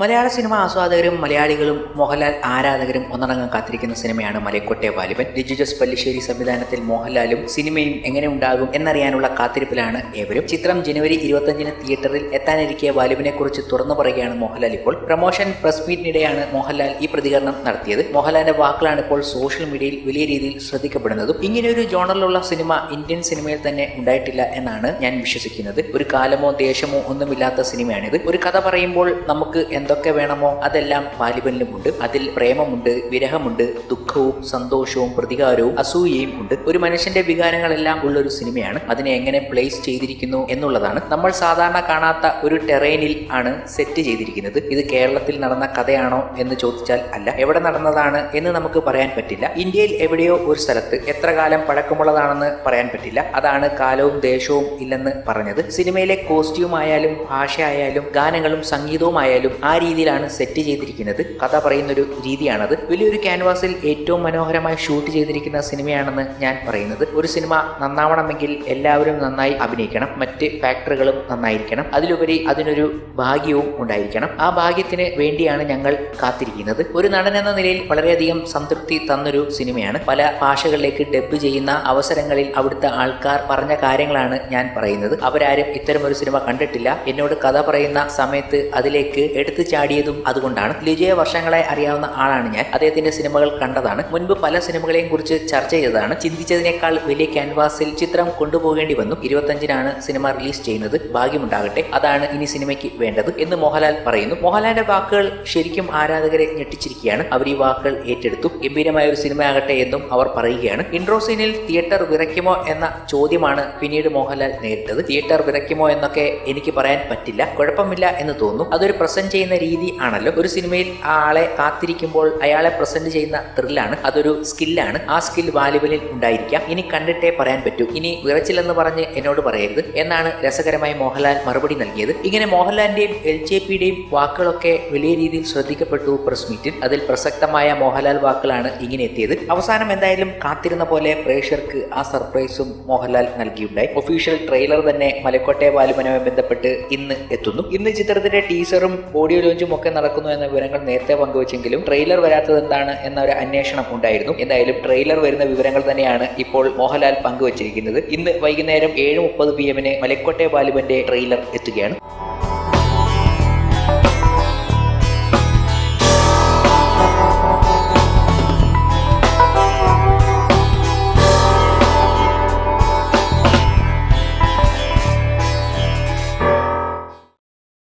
മലയാള cinema ആസ്വാദകരും മലയാളികളും മോഹൻലാൽ ആരാധകരും ഒന്നടങ്കം കാത്തിരിക്കുന്ന സിനിമയാണ് മലയക്കോട്ടെ വാലിബൻ. ലിജുജസ് പല്ലിശ്ശേരി സംവിധാനത്തിൽ മോഹൻലാലും സിനിമയും എങ്ങനെ ഉണ്ടാകും എന്നറിയാനുള്ള കാത്തിരിപ്പിലാണ് ഏവരും. ചിത്രം ജനുവരി ഇരുപത്തഞ്ചിന് തിയേറ്ററിൽ എത്താനിരിക്കിയ വാലിബിനെ കുറിച്ച് തുറന്നു പറയുകയാണ് മോഹൻലാൽ ഇപ്പോൾ. പ്രൊമോഷൻ പ്രസ് മീറ്റിനിടെയാണ് മോഹൻലാൽ ഈ പ്രതികരണം നടത്തിയത്. മോഹൻലാലിന്റെ വാക്കുകളാണ് ഇപ്പോൾ സോഷ്യൽ മീഡിയയിൽ വലിയ രീതിയിൽ ശ്രദ്ധിക്കപ്പെടുന്നതും. ഇങ്ങനെയൊരു ജോണറിലുള്ള സിനിമ ഇന്ത്യൻ സിനിമയിൽ തന്നെ ഉണ്ടായിട്ടില്ല എന്നാണ് ഞാൻ വിശ്വസിക്കുന്നത്. ഒരു കാലമോ ദേശമോ ഒന്നുമില്ലാത്ത സിനിമയാണിത്. ഒരു കഥ പറയുമ്പോൾ നമുക്ക് എന്തൊക്കെ വേണമോ അതെല്ലാം വാലിബനിലുമുണ്ട് അതിൽ പ്രേമമുണ്ട് വിരഹമുണ്ട് ദുഃഖവും സന്തോഷവും പ്രതികാരവും അസൂയയും ഉണ്ട്. ഒരു മനുഷ്യന്റെ വികാരങ്ങളെല്ലാം ഉള്ള ഒരു സിനിമയാണ്. അതിനെ എങ്ങനെ പ്ലേസ് ചെയ്തിരിക്കുന്നു എന്നുള്ളതാണ്. നമ്മൾ സാധാരണ കാണാത്ത ഒരു ടെറൈനിൽ ആണ് സെറ്റ് ചെയ്തിരിക്കുന്നത്. ഇത് കേരളത്തിൽ നടന്ന കഥയാണോ എന്ന് ചോദിച്ചാൽ അല്ല. എവിടെ നടന്നതാണ് എന്ന് നമുക്ക് പറയാൻ പറ്റില്ല. ഇന്ത്യയിൽ എവിടെയോ ഒരു സ്ഥലത്ത് എത്ര കാലം പഴക്കമുള്ളതാണെന്ന് പറയാൻ പറ്റില്ല. അതാണ് കാലവും ദേശവും ഇല്ലെന്ന് പറഞ്ഞത്. സിനിമയിലെ കോസ്റ്റ്യൂം ആയാലും ഭാഷ ആയാലും ഗാനങ്ങളും സംഗീതവും ആയാലും ആ രീതിയിലാണ് സെറ്റ് ചെയ്തിരിക്കുന്നത്. കഥ പറയുന്ന ഒരു രീതിയാണത്. വലിയൊരു ക്യാൻവാസിൽ ഏറ്റവും മനോഹരമായി ഷൂട്ട് ചെയ്തിരിക്കുന്ന സിനിമയാണെന്ന് ഞാൻ പറയുന്നത്. ഒരു സിനിമ നന്നാവണമെങ്കിൽ എല്ലാവരും നന്നായി അഭിനയിക്കണം. മറ്റ് ഫാക്ടറുകളും നന്നായിരിക്കണം. അതിലുപരി അതിനൊരു ഭാഗ്യവും ഉണ്ടായിരിക്കണം. ആ ഭാഗ്യത്തിന് വേണ്ടിയാണ് ഞങ്ങൾ കാത്തിരിക്കുന്നത്. ഒരു നടൻ എന്ന നിലയിൽ വളരെയധികം സംതൃപ്തി തന്നൊരു സിനിമയാണ്. പല ഭാഷകളിലേക്ക് ഡബ് ചെയ്യുന്ന അവസരങ്ങളിൽ അവിടുത്തെ ആൾക്കാർ പറഞ്ഞ കാര്യങ്ങളാണ് ഞാൻ പറയുന്നത്. അവരാരും ഇത്തരം ഒരു സിനിമ കണ്ടിട്ടില്ല. എന്നോട് കഥ പറയുന്ന സമയത്ത് അതിലേക്ക് എടുത്തു ചാടിയതും അതുകൊണ്ടാണ്. ലിജയെ വർഷങ്ങളെ അറിയാവുന്ന ആളാണ് ഞാൻ. അദ്ദേഹത്തിന്റെ സിനിമകൾ കണ്ടതാണ്. മുൻപ് പല സിനിമകളെയും കുറിച്ച് ചർച്ച ചെയ്തതാണ്. ചിന്തിച്ചതിനേക്കാൾ വലിയ ക്യാൻവാസിൽ ചിത്രം കൊണ്ടുപോകേണ്ടി വന്നു. ഇരുപത്തഞ്ചിനാണ് സിനിമ റിലീസ് ചെയ്യുന്നത്. ഭാഗ്യമുണ്ടാകട്ടെ. അതാണ് ഇനി സിനിമയ്ക്ക് വേണ്ടത് എന്ന് മോഹൻലാൽ പറയുന്നു. മോഹൻലാലിന്റെ വാക്കുകൾ ശരിക്കും ആരാധകരെ ഞെട്ടിച്ചിരിക്കുകയാണ്. അവർ ഈ വാക്കുകൾ ഏറ്റെടുത്തു. ഗംഭീരമായ ഒരു സിനിമയാകട്ടെ എന്നും അവർ പറയുകയാണ്. ഇൻട്രോ സീനിൽ തിയേറ്റർ വിറയ്ക്കുമോ എന്ന ചോദ്യമാണ് പിന്നീട് മോഹൻലാൽ നേരിട്ടത്. തിയേറ്റർ വിറയ്ക്കുമോ എന്നൊക്കെ എനിക്ക് പറയാൻ പറ്റില്ല. കുഴപ്പമില്ല എന്ന് തോന്നുന്നു. അതൊരു പ്രസന്റ് ചെയ്യുന്ന രീതി ആണല്ലോ. ഒരു സിനിമയിൽ ആളെ കാത്തിരിക്കുമ്പോൾ അയാളെ പ്രസന്റ് ചെയ്യുന്ന ത്രില്ലാണ് അതൊരു സ്കില്ലാണ് ആ സ്കിൽ വാലിബലിൽ ഉണ്ടായിരിക്കാം. ഇനി കണ്ടിട്ടേ പറയാൻ പറ്റൂ. ഇനി വിറച്ചില്ലെന്ന് പറഞ്ഞ് എന്നോട് പറയരുത്. എന്നാണ് രസകരമായി മോഹൻലാൽ മറുപടി നൽകിയത്. ഇങ്ങനെ മോഹൻലാലിന്റെയും എൽ ജെ പിയുടെയും വാക്കുകളൊക്കെ വലിയ രീതിയിൽ ശ്രദ്ധിക്കപ്പെട്ടു പ്രസ് മീറ്റിൽ. അതിൽ പ്രസക്തമായ മോഹൻലാൽ വാക്കുകളാണ് ഇങ്ങനെ എത്തിയത്. അവസാനം എന്തായാലും കാത്തിരുന്ന പോലെ പ്രേക്ഷകർക്ക് ആ സർപ്രൈസും മോഹൻലാൽ നൽകിയുണ്ടായി. ഒഫീഷ്യൽ ട്രെയിലർ തന്നെ മലക്കോട്ടെ വാലുമനുമായി ബന്ധപ്പെട്ട് ഇന്ന് എത്തുന്നു. ഇന്ന് ചിത്രത്തിന്റെ ടീസറും ഓഡിയോ ലോഞ്ചും ഒക്കെ നടക്കുന്നു എന്ന വിവരങ്ങൾ നേരത്തെ പങ്കുവച്ചെങ്കിലും ട്രെയിലർ വരാത്തത് എന്താണ് എന്ന ഒരു അന്വേഷണം ഉണ്ടായിരുന്നു. എന്തായാലും ട്രെയിലർ വരുന്ന വിവരങ്ങൾ തന്നെയാണ് ഇപ്പോൾ മോഹൻലാൽ പങ്കുവച്ചിരിക്കുന്നത്. ഇന്ന് വൈകുന്നേരം ഏഴ് മുപ്പത് പി എമ്മിന് മലക്കോട്ടെ ബാലുവിന്റെ ട്രെയിലർ എത്തുകയാണ്.